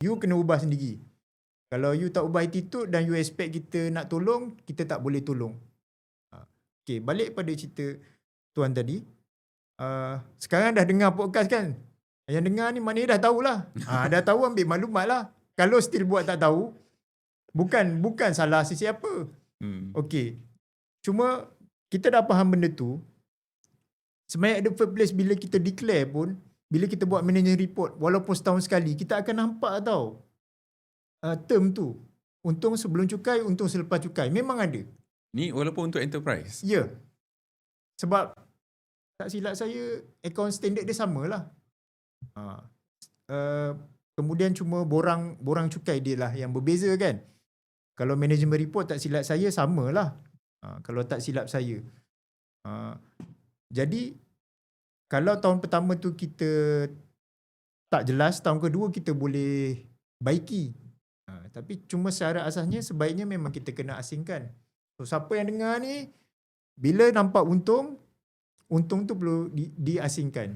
You kena ubah sendiri. Kalau you tak ubah attitude dan you expect kita nak tolong, kita tak boleh tolong. Ha. Okay, balik pada cerita tuan tadi. Uh, sekarang dah dengar podcast kan? Yang dengar ni maknanya dah tahulah. Ha, dah tahu ambil maklumat lah. Kalau still buat tak tahu, bukan bukan salah sesiapa. Hmm. Okay. Cuma kita dah faham benda tu. Sebenarnya at the first place bila kita declare pun, bila kita buat manager report, walaupun setahun sekali, kita akan nampak tau uh, term tu. Untung sebelum cukai, untung selepas cukai. Memang ada. Ni walaupun untuk enterprise. Ya. Sebab tak silap saya, account standard dia samalah. Ha. Uh, kemudian cuma borang borang cukai dia lah yang berbeza kan. Kalau management report tak silap saya samalah. Ha, kalau tak silap saya. Ha, jadi kalau tahun pertama tu kita tak jelas, tahun kedua kita boleh baiki. Ha, tapi cuma secara asasnya sebaiknya memang kita kena asingkan. So siapa yang dengar ni bila nampak untung, untung tu perlu di, diasingkan.